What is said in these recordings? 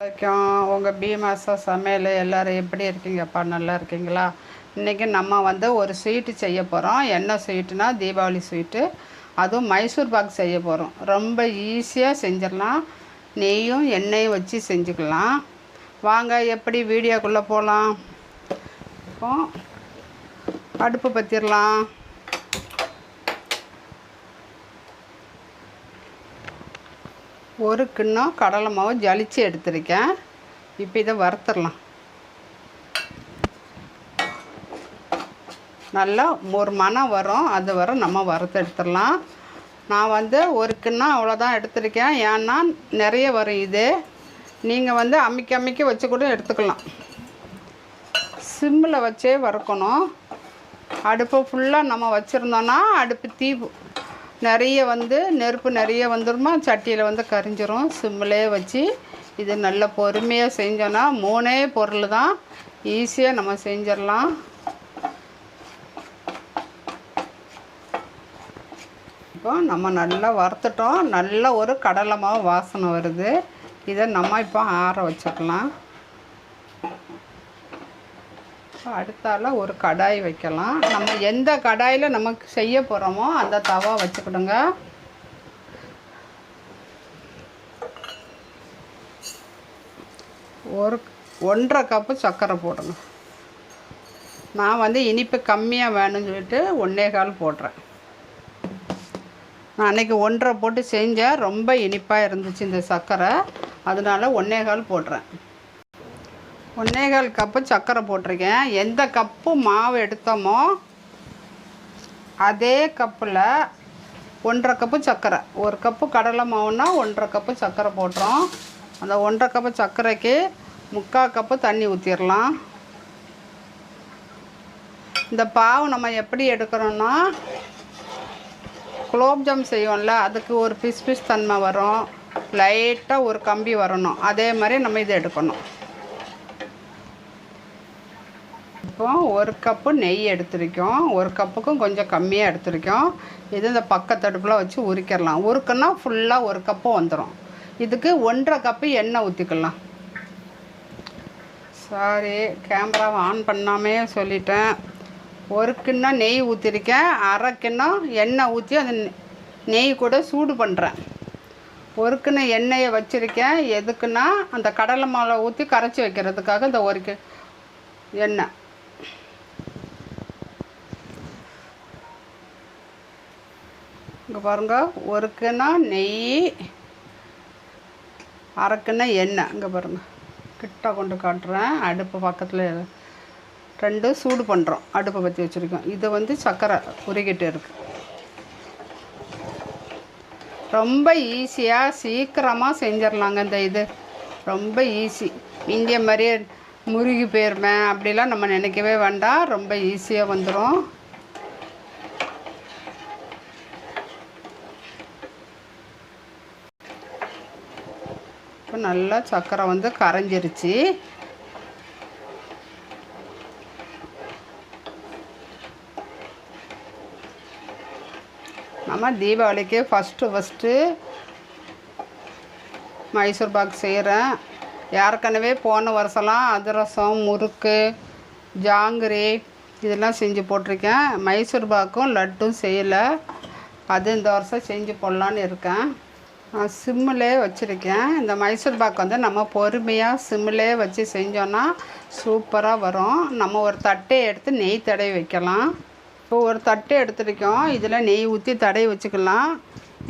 வணக்கம் உங்கள் பீமாசா சமையல் எல்லோரும் எப்படி இருக்கீங்கப்பா? நல்லா இருக்கீங்களா? இன்றைக்கி நம்ம வந்து ஒரு ஸ்வீட்டு செய்ய போகிறோம் என்ன ஸ்வீட்டுனா தீபாவளி ஸ்வீட்டு அதுவும் மைசூர் பாக் செய்ய போகிறோம் ரொம்ப ஈஸியாக செஞ்சிடலாம். நெய்யும் எண்ணெயும் வச்சு செஞ்சுக்கலாம். வாங்க எப்படி வீடியோக்குள்ளே போகலாம் இப்போ அடுப்பு பற்றிடலாம் ஒரு கிண்ணம் கடலை மாவு ஜலிச்சு எடுத்திருக்கேன். இப்போ இதை வறுத்துடலாம். நல்லா ஒரு மணம் வரும். அது வர நம்ம வறுத்து எடுத்துடலாம். நான் வந்து ஒரு கிண்ணம் அவ்வளோதான் எடுத்திருக்கேன். ஏன்னா நிறைய வரும் இது. நீங்கள் வந்து அமைக்க அமைக்க வச்சு கூட எடுத்துக்கலாம். சிம்மில் வச்சே வறுக்கணும். அடுப்பு ஃபுல்லாக நம்ம வச்சுருந்தோன்னா அடுப்பு தீ நிறைய வந்து நெருப்பு நிறைய வந்துடுமா சட்டியில் வந்து கரிஞ்சிரும். சிம்மிலே வச்சு இது நல்ல பொறுமையாக செஞ்சோன்னா மூணே பொருள் தான். ஈஸியாக நம்ம செஞ்சிடலாம். இப்போ நம்ம நல்லா வறுத்துட்டோம். நல்ல ஒரு கடலை மாவு வாசனை வருது. இதை நம்ம இப்போ ஆற வச்சுக்கலாம். அடுத்தால ஒரு கடாய் வைக்கலாம். நம்ம எந்த கடாயில் நமக்கு செய்ய போகிறோமோ அந்த தவா வச்சுக்கிடுங்க. ஒரு ஒன்றரை கப்பு சர்க்கரை போடுங்க. நான் வந்து இனிப்பு கம்மியாக வேணும்னு சொல்லிட்டு ஒன்றே கால் போடுறேன். நான் அன்றைக்கி ஒன்றரை போட்டு செஞ்சேன். ரொம்ப இனிப்பாக இருந்துச்சு இந்த சர்க்கரை. அதனால ஒன்றே கால் போடுறேன். ஒன்றேகால் கப்பு சர்க்கரை போட்டிருக்கேன். எந்த கப்பு மாவு எடுத்தோமோ அதே கப்பில் ஒன்றரை கப்பு சர்க்கரை ஒரு கப்பு கடலை மாவுன்னா ஒன்றரை கப்பு சர்க்கரை போட்டுறோம். அந்த ஒன்றரை கப்பு சர்க்கரைக்கு முக்கால் கப்பு தண்ணி ஊற்றிடலாம் இந்த பாவு நம்ம எப்படி எடுக்கிறோன்னா குலோப்ஜாம் செய்வோம்ல அதுக்கு ஒரு பிஸ் பிஸ் தன்மை வரும். லைட்டாக ஒரு கம்பி வரணும். அதே மாதிரி நம்ம இதை எடுக்கணும். இப்போ ஒரு கப்பு நெய் எடுத்துருக்கோம். ஒரு கப்புக்கும் கொஞ்சம் கம்மியாக எடுத்துருக்கோம். இது இந்த பக்கத்தடுப்பில் வச்சு உரிக்கிடலாம் உருக்குன்னா ஃபுல்லாக ஒரு கப்பு வந்துடும் இதுக்கு ஒன்றரை கப்பு எண்ணெய் ஊற்றிக்கலாம் சாரி கேமராவை ஆன் பண்ணாமே சொல்லிட்டேன். ஒரு கிண்ணம் நெய் ஊற்றிருக்கேன் அரை கிண்ணம் எண்ணெய் ஊற்றி அந்த நெய் கூட சூடு பண்ணுறேன் ஒரு கிண்ணம் எண்ணெயை வச்சுருக்கேன். எதுக்குன்னா அந்த கடலை மாலை ஊற்றி கரைச்சி வைக்கிறதுக்காக இந்த ஒரு கி எண்ணெய். பாருங்கள் ஒரு கிணா நெய் அரைக்கிணா எண்ணெய். இங்கே பாருங்கள் கிட்ட கொண்டு காட்டுறேன். அடுப்பு பக்கத்தில் ரெண்டு சூடு பண்ணுறோம் அடுப்பை பற்றி வச்சுருக்கோம். இது வந்து சர்க்கரை உருகிட்டு இருக்குது ரொம்ப ஈஸியாக சீக்கிரமாக செஞ்சிடலாங்க இந்த இது. ரொம்ப ஈஸி. இந்திய மாதிரியே முருகி போயிருமே அப்படிலாம் நம்ம நினைக்கவே வேண்டாம். ரொம்ப ஈஸியாக வந்துடும் இப்போ நல்லா சர்க்கரை வந்து கரைஞ்சிருச்சு. நம்ம தீபாவளிக்கு ஃபஸ்ட்டு ஃபஸ்ட்டு மைசூர் பாக் செய்கிறேன் ஏற்கனவே போன வருஷம்லாம் அதிரசம் முறுக்கு ஜாங்கிரி இதெல்லாம் செஞ்சு போட்டிருக்கேன். மைசூர் பாக்கும் லட்டும் செய்யலை. அது இந்த வருஷம் செஞ்சு போடலான்னு இருக்கேன். சிம்மிலே வச்சுருக்கேன். இந்த மைசூர் பாக் வந்து நம்ம பொறுமையாக சிம்மிலே வச்சு செஞ்சோன்னா சூப்பராக வரும். நம்ம ஒரு தட்டை எடுத்து நெய் தடவி வைக்கலாம். இப்போ ஒரு தட்டு எடுத்துருக்கோம். இதில் நெய் ஊற்றி தடவி வச்சுக்கலாம்.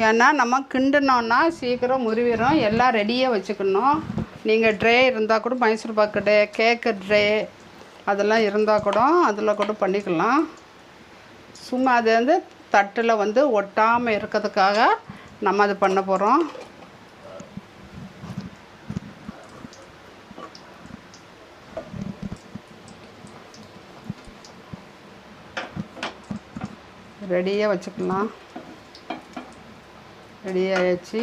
ஏன்னா நம்ம கிண்டுனோன்னா சீக்கிரம் முறிவிடும். எல்லாம் ரெடியாக வச்சுக்கணும். நீங்கள் ட்ரே இருந்தால் கூட மைசூர் பாக்கு ட்ரே கேக்கு ட்ரே அதெல்லாம் இருந்தால் கூட அதில் கூட பண்ணிக்கலாம். சும்மா அது வந்து தட்டில் வந்து ஒட்டாமல் இருக்கிறதுக்காக நம்ம அது பண்ண போகிறோம் ரெடியாக வச்சுக்கலாம். ரெடி ஆயிடுச்சு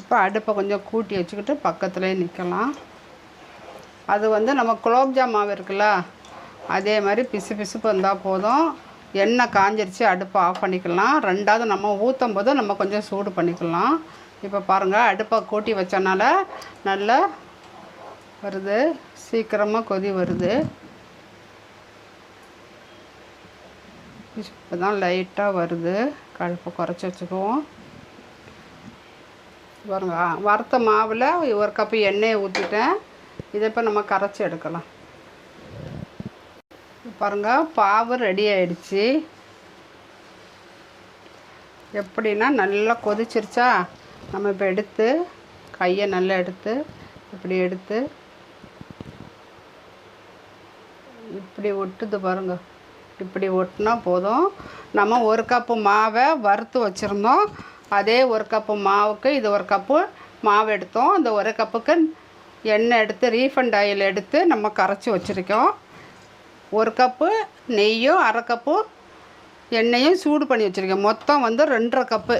இப்போ அடுப்பை கொஞ்சம் கூட்டி வச்சுக்கிட்டு பக்கத்துலேயே நிற்கலாம் அது வந்து நம்ம குலோப்ஜாம் மாவு இருக்குல்ல அதே மாதிரி பிசு பிசுப்பு வந்தால் போதும். எண்ணெய் காஞ்சிருச்சு அடுப்பை ஆஃப் பண்ணிக்கலாம். ரெண்டாவது நம்ம ஊற்றும் போது நம்ம கொஞ்சம் சூடு பண்ணிக்கலாம். இப்போ பாருங்கள் அடுப்பை கூட்டி வச்சனால நல்லா வருது. சீக்கிரமாக கொதி வருது. இப்போ தான் லைட்டாக வருது. கழுப்பை குறைச்சி வச்சுக்குவோம். பாருங்க வறுத்த மாவில் ஒரு கப்பு எண்ணெயை ஊற்றிட்டேன் இதை இப்போ நம்ம கரைச்சி எடுக்கலாம். பாருங்க பாவு ரெடி ஆயிடுச்சு. எப்படின்னா நல்லா கொதிச்சிருச்சா? நம்ம இப்போ எடுத்து கையை நல்லா எடுத்து இப்படி எடுத்து இப்படி ஒட்டுது பாருங்க. இப்படி ஒட்டினா போதும். நம்ம ஒரு கப்பு மாவை வறுத்து வச்சுருந்தோம். அதே ஒரு கப்பு மாவுக்கு இது ஒரு கப்பு மாவு எடுத்தோம். அந்த ஒரு கப்புக்கு எண்ணெய் எடுத்து ரீஃபண்ட் ஆயில் எடுத்து நம்ம கரைச்சி வச்சுருக்கோம். ஒரு கப்பு நெய்யும் அரை கப்பு எண்ணெயும் சூடு பண்ணி வச்சுருக்கேன். மொத்தம் வந்து ரெண்டரை கப்பு.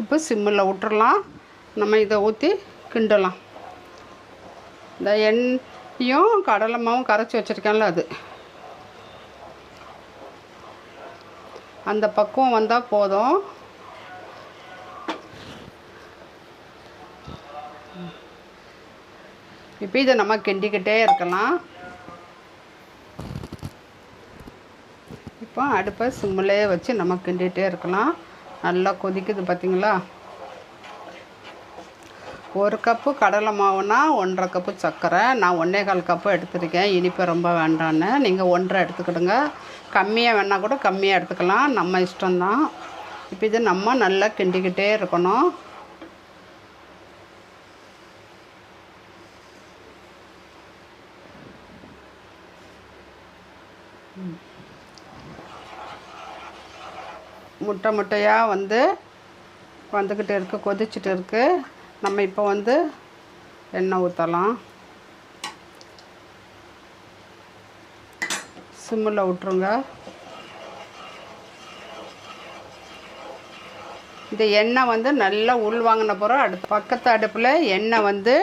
இப்போ சிம்மில் விட்டுறலாம். நம்ம இதை ஊற்றி கிண்டலாம். இந்த எண்ணையும் கடலை மாவும் கரைச்சி வச்சுருக்கேன்ல அது. அந்த பக்குவம் வந்தால் போதும். இப்போ இதை நம்ம கிண்டிக்கிட்டே இருக்கலாம். இப்போ அடுப்பை சிம்மிலே வச்சு நம்ம கிண்டிகிட்டே இருக்கலாம். நல்லா கொதிக்குது பார்த்திங்களா? ஒரு கப்பு கடலை மாவுனா ஒன்றரை கப்பு சர்க்கரை. நான் ஒன்றே கால் கப்பு எடுத்துருக்கேன். இனிப்பு ரொம்ப வேண்டான்னு. நீங்கள் ஒன்றரை எடுத்துக்கிடுங்க. கம்மியாக வேணால் கூட கம்மியாக எடுத்துக்கலாம். நம்ம இஷ்டம்தான். இப்போ இது நம்ம நல்லா கிண்டிக்கிட்டே இருக்கணும். முட்டை முட்டையாக வந்து வந்துக்கிட்டு இருக்குது கொதிச்சுட்டு இருக்குது நம்ம இப்போ வந்து எண்ணெய் ஊற்றலாம் சிம்மில் விட்ருங்க இந்த எண்ணெய் வந்து நல்லா உள்வாங்கின பிறகு அடுத்த பக்கத்து அடுப்பில் எண்ணெய் வந்து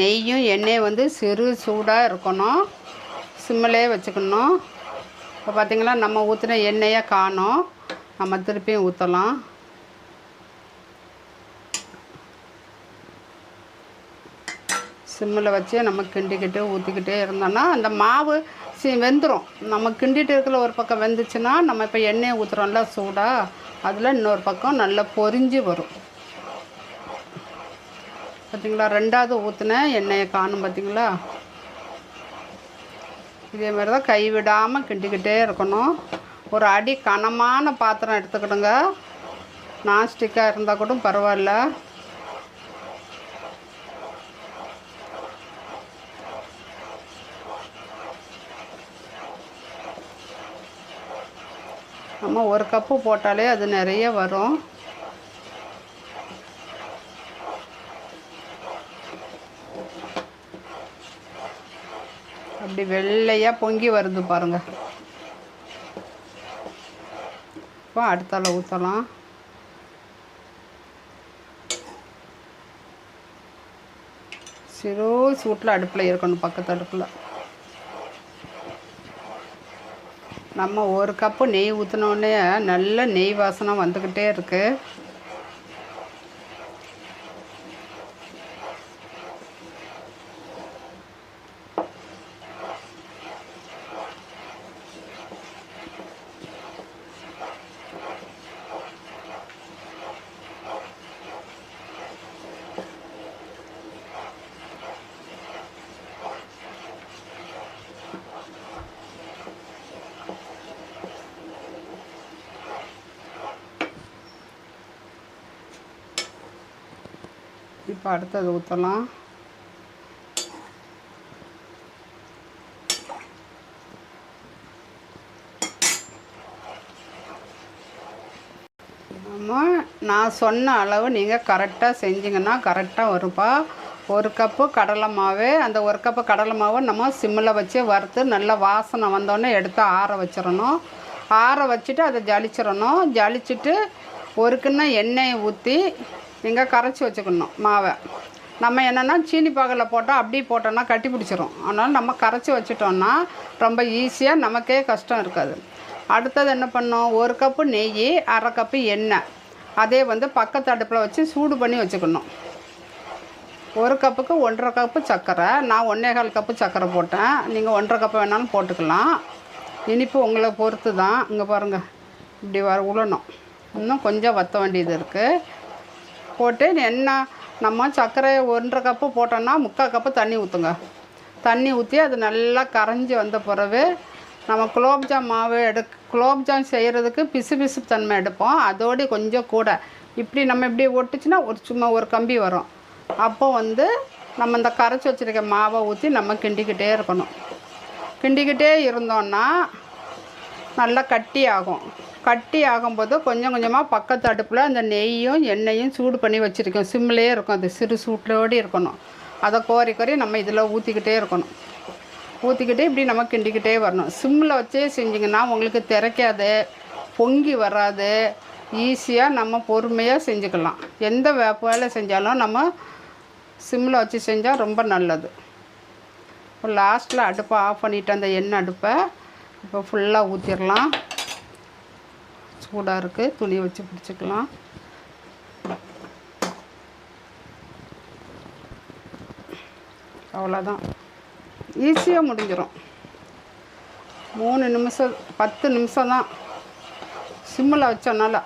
நெய்யும் எண்ணெய் வந்து சிறு சூடாக இருக்கணும். சிம்மிலே வச்சுக்கணும். இப்போ பார்த்திங்கன்னா நம்ம ஊற்றின எண்ணெயை காணும். நம்ம திருப்பியும் ஊற்றலாம் சிம்மில் வச்சு நம்ம கிண்டிக்கிட்டு ஊற்றிக்கிட்டே இருந்தோம்னா அந்த மாவு சி வெந்துடும் நம்ம கிண்டிட்டு இருக்கிற ஒரு பக்கம் வெந்துச்சுன்னா நம்ம இப்போ எண்ணெயை ஊற்றுறோம்ல சூடாக அதில் இன்னொரு பக்கம் நல்லா பொரிஞ்சு வரும். பார்த்தீங்களா ரெண்டாவது ஊற்றினேன் எண்ணெயை காணும் பார்த்தீங்களா இதே மாதிரி தான் கைவிடாமல் கிண்டிக்கிட்டே இருக்கணும். ஒரு அடி கனமான பாத்திரம் எடுத்துக்கிடுங்க. நான்ஸ்டிக்காக இருந்தால் கூட பரவாயில்ல. நம்ம ஒரு கப்பு போட்டாலே அது நிறைய வரும். அப்படி வெள்ளையாக பொங்கி வருது பாருங்கள் இப்போ அடுத்தால ஊற்றலாம் சிறு சூட்டில் அடுப்பில் இருக்கணும் பக்கத்து அடுப்பில். நம்ம ஒரு கப்பு நெய் ஊற்றினோடனே நல்ல நெய் வாசனை வந்துக்கிட்டே இருக்குது இப்போ அடுத்தது ஊற்றலாம் நம்ம நான் சொன்ன அளவு நீங்கள் கரெக்டாக செஞ்சீங்கன்னா கரெக்டாக வரும்ப்பா ஒரு கப்பு கடலை மாவு அந்த ஒரு கப்பு கடலை மாவை நம்ம சிம்மில் வச்சு வறுத்து நல்லா வாசனை வந்தோடனே எடுத்து ஆற வச்சிடணும். ஆற வச்சுட்டு அதை ஜலிச்சிடணும். ஜலிச்சுட்டு ஒரு கிண்ணம் எண்ணெயை ஊற்றி இங்கே கரைச்சி வச்சுக்கணும் மாவை. நம்ம என்னென்னா சீனி பாகில் போட்டால் அப்படியே போட்டோம்னா கட்டி பிடிச்சிரும். அதனால் நம்ம கரைச்சி வச்சிட்டோம்னா ரொம்ப ஈஸியாக நமக்கே கஷ்டம் இருக்காது. அடுத்தது என்ன பண்ணோம் ஒரு கப்பு நெய் அரை கப்பு எண்ணெய். அதே வந்து பக்கத்து அடுப்பில் வச்சு சூடு பண்ணி வச்சுக்கணும். ஒரு கப்புக்கு ஒன்றரை கப்பு சர்க்கரை. நான் ஒன்றே கால் கப்பு சர்க்கரை போட்டேன். நீங்கள் ஒன்றரை கப்பு வேணாலும் போட்டுக்கலாம். இனிப்பு உங்களை பொறுத்து தான் இங்கே பாருங்கள் இப்படி வர உழணும். இன்னும் கொஞ்சம் வற்ற வேண்டியது இருக்குது போட்டு எண்ணெய் நம்ம சர்க்கரை ஒன்றரை கப்பு போட்டோன்னா முக்கால் கப்பு தண்ணி ஊற்றுங்க தண்ணி ஊற்றி அது நல்லா கரைஞ்சி வந்த பிறகு நம்ம குலோப்ஜாம் மாவு எடு குலோப்ஜாம் செய்கிறதுக்கு பிசு பிசு தன்மை எடுப்போம். அதோடு கொஞ்சம் கூட. இப்படி நம்ம இப்படி ஒட்டுச்சுன்னா ஒரு சும்மா ஒரு கம்பி வரும். அப்போ வந்து நம்ம இந்த கரைச்சி வச்சுருக்க மாவை ஊற்றி நம்ம கிண்டிக்கிட்டே இருக்கணும். கிண்டிக்கிட்டே இருந்தோன்னா நல்லா கட்டி ஆகும் கட்டி ஆகும்போது கொஞ்சம் கொஞ்சமாக பக்கத்து அடுப்பில் அந்த நெய்யும் எண்ணெயும் சூடு பண்ணி வச்சுருக்கோம். சிம்லேயே இருக்கும். அது சிறு சூட்டோடு இருக்கணும். அதை கோரி கோரி நம்ம இதில் ஊற்றிக்கிட்டே இருக்கணும். ஊற்றிக்கிட்டே இப்படி நம்ம கிண்டிக்கிட்டே வரணும். சிம்மில் வச்சே செஞ்சிங்கன்னா உங்களுக்கு திரைக்காது பொங்கி வராது. ஈஸியாக நம்ம பொறுமையாக செஞ்சுக்கலாம். எந்த வேலை செஞ்சாலும் நம்ம சிம்மில் வச்சு செஞ்சால் ரொம்ப நல்லது. லாஸ்ட்டில் அடுப்பை ஆஃப் பண்ணிவிட்டு அந்த எண்ணெய் அடுப்பை இப்போ ஃபுல்லாக ஊற்றிடலாம் சூடாக இருக்குது துணி வச்சு பிடிச்சிக்கலாம். அவ்வளோதான். ஈஸியாக முடிஞ்சிடும் மூணு நிமிஷம் பத்து நிமிஷம் தான். சிம்மில் வச்சோன்னால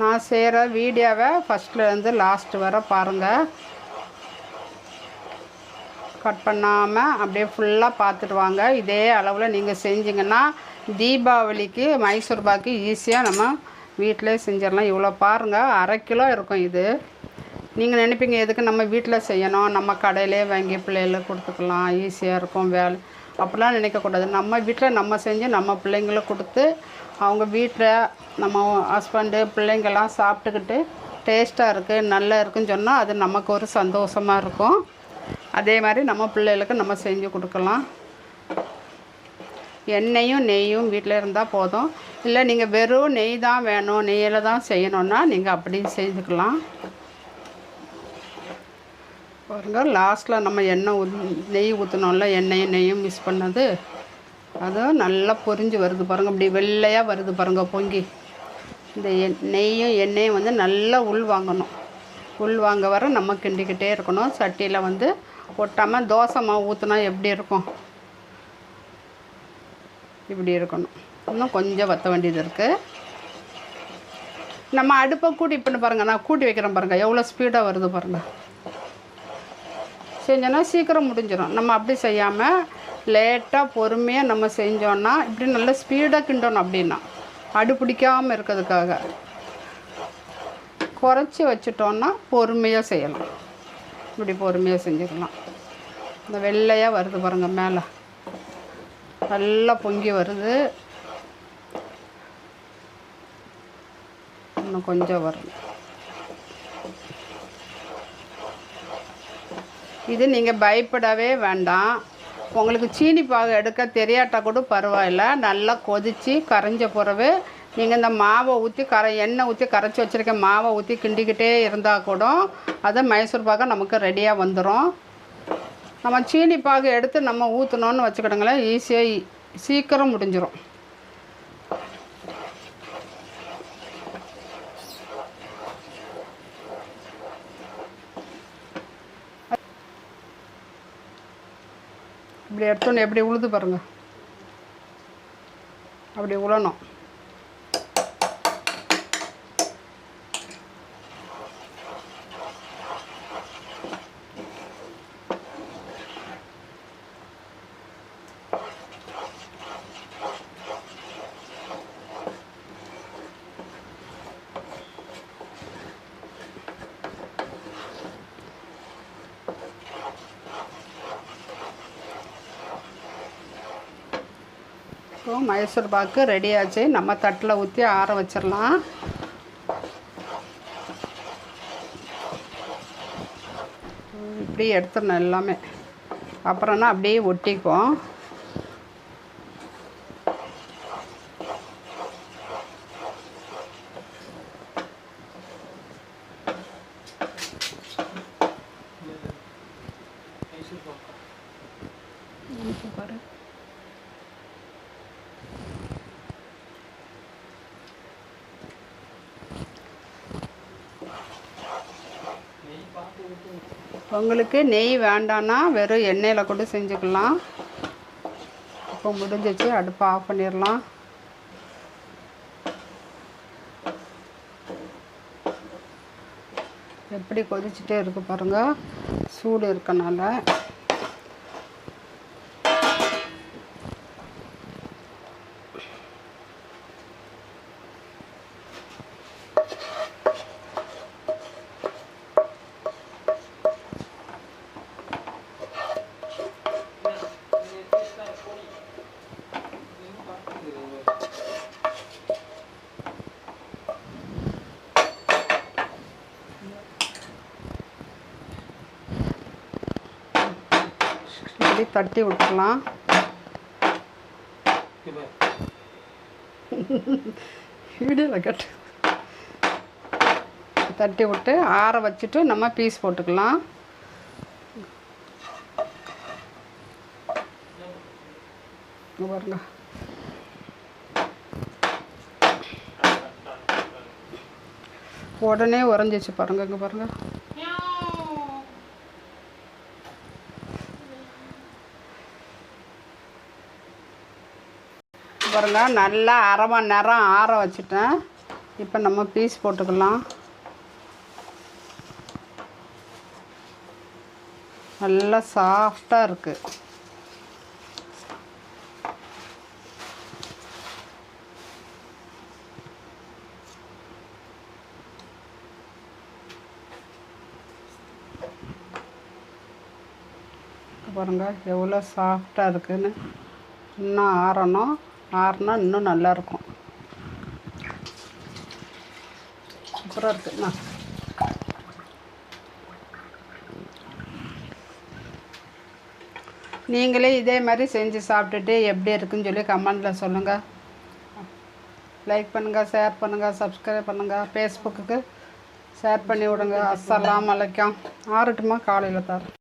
நான் செய்கிற வீடியோவை ஃபஸ்ட்லேருந்து லாஸ்ட் வர பாருங்கள் கட் பண்ணாமல் அப்படியே ஃபுல்லாக பார்த்துட்டு வாங்க. இதே அளவில் நீங்கள் செஞ்சிங்கன்னா தீபாவளிக்கு மைசூர் பாக்கு ஈஸியாக நம்ம வீட்டிலே செஞ்சிடலாம். இவ்வளோ பாருங்கள் அரை கிலோ இருக்கும் இது. நீங்கள் நினைப்பீங்க எதுக்கு நம்ம வீட்டில் செய்யணும்? நம்ம கடையிலே வாங்கி பிள்ளைகளுக்கு கொடுத்துக்கலாம். ஈஸியாக இருக்கும் வேலை. அப்படிலாம் நினைக்கக்கூடாது. நம்ம வீட்டில் நம்ம செஞ்சு நம்ம பிள்ளைங்களுக்கு கொடுத்து அவங்க வீட்டில் நம்ம ஹஸ்பண்டு பிள்ளைங்கள்லாம் சாப்பிட்டுக்கிட்டு டேஸ்ட்டாக இருக்குது நல்லா இருக்குன்னு சொன்னால் அது நமக்கு ஒரு சந்தோஷமாக இருக்கும். அதே மாதிரி நம்ம பிள்ளைகளுக்கு நம்ம செஞ்சு கொடுக்கலாம். எண்ணெயும் நெய்யும் வீட்டில் இருந்தால் போதும். இல்லை நீங்கள் வெறும் நெய் தான் வேணும் நெய்யில் தான் செய்யணுன்னா நீங்கள் அப்படி செஞ்சுக்கலாம். பாருங்க லாஸ்ட்டில் நம்ம எண்ணெய் ஊ நெய் ஊற்றினோம்ல எண்ணெயும் நெய்யும் மிஸ் பண்ணது. அதுவும் நல்லா பொரிஞ்சு வருது பாருங்கள் இப்படி வெள்ளையாக வருது பாருங்கள் பொங்கி. இந்த எண் நெய்யும் எண்ணெயும் வந்து நல்லா உள் வாங்கணும். உள் வாங்க வர நம்ம கிண்டிக்கிட்டே இருக்கணும். சட்டியில் வந்து ஒட்டாமல் தோசை மாவு ஊற்றினா எப்படி இருக்கும்? இப்படி இருக்கணும். இன்னும் கொஞ்சம் வற்ற வேண்டியது இருக்குது நம்ம அடுப்பை கூட்டி பண்ணி பாருங்கள் நான் கூட்டி வைக்கிறேன் பாருங்கள் எவ்வளோ ஸ்பீடாக வருது பாருங்கள் செஞ்சோன்னா சீக்கிரம் முடிஞ்சிடும் நம்ம அப்படி செய்யாமல் லேட்டாக பொறுமையாக நம்ம செஞ்சோன்னா இப்படி நல்ல ஸ்பீடாக கிண்டணும் அப்படின்னா அடு பிடிக்காமல் இருக்கிறதுக்காக குறைச்சி வச்சிட்டோன்னா பொறுமையாக செய்யலாம். இப்படி பொறுமையாக செஞ்சுக்கலாம் இந்த வெள்ளையாக வருது பாருங்கள் மேலே. நல்லா பொங்கி வருது. இன்னும் கொஞ்சம் வரும். இது நீங்கள் பயப்படவே வேண்டாம். உங்களுக்கு சீனி பாகு எடுக்க தெரியாட்டா கூட பரவாயில்ல. நல்லா கொதித்து கரைஞ்ச பிறகு நீங்கள் இந்த மாவை ஊற்றி கரை எண்ணெய் ஊற்றி கரைச்சி வச்சுருக்க மாவை ஊற்றி கிண்டிக்கிட்டே இருந்தால் கூட அது மைசூர் பாகு நமக்கு ரெடியாக வந்துடும் நம்ம சீனி பாகு எடுத்து நம்ம ஊற்றணும்னு வச்சுக்கிடுங்களேன். ஈஸியாக சீக்கிரம் முடிஞ்சிடும் இப்படி எடுத்தோன்னு எப்படி உழுது பாருங்க. அப்படி உழணும். மைசூர் பாக்கு ரெடி ஆச்சு. நம்ம தட்டில் ஊற்றி ஆற வச்சிடலாம் இப்படி எடுத்துடணும் எல்லாமே. அப்புறம்னா அப்படியே ஒட்டிக்கும் உங்களுக்கு நெய் வேண்டான்னா வெறும் எண்ணெயில் கூட செஞ்சுக்கலாம். இப்போ முடிஞ்சிச்சு. அடுப்பை ஆஃப் பண்ணிடலாம். எப்படி கொதிச்சுட்டே இருக்கு பாருங்கள் சூடு இருக்கனால. இப்படி தட்டி விட்டுக்கலாம். வீடியோவில் கட்டு. தட்டி விட்டு ஆற வச்சுட்டு நம்ம பீஸ் போட்டுக்கலாம். பாருங்க. உடனே உறைஞ்சிச்சு பாருங்க இங்கே பாருங்கள் பாருங்க நல்லா அரை மணி நேரம் ஆற வச்சுட்டேன். இப்போ நம்ம பீஸ் போட்டுக்கலாம். நல்லா சாஃப்டாக இருக்குது பாருங்க எவ்வளோ சாஃப்டாக இருக்குன்னு. இன்னும் ஆறணும். ஆறுனா இன்னும் நல்லா இருக்கும் சூப்பராக இருக்குண்ணா நீங்களே இதே மாதிரி செஞ்சு சாப்பிட்டுட்டு எப்படி இருக்குன்னு சொல்லி கமெண்டில் சொல்லுங்கள் லைக் பண்ணுங்கள் ஷேர் பண்ணுங்கள் சப்ஸ்கிரைப் பண்ணுங்கள் ஃபேஸ்புக்குக்கு ஷேர் பண்ணி விடுங்க. அஸ்ஸலாம் வலைக்கம் ஆறட்டுமா? காலையில் தரேன்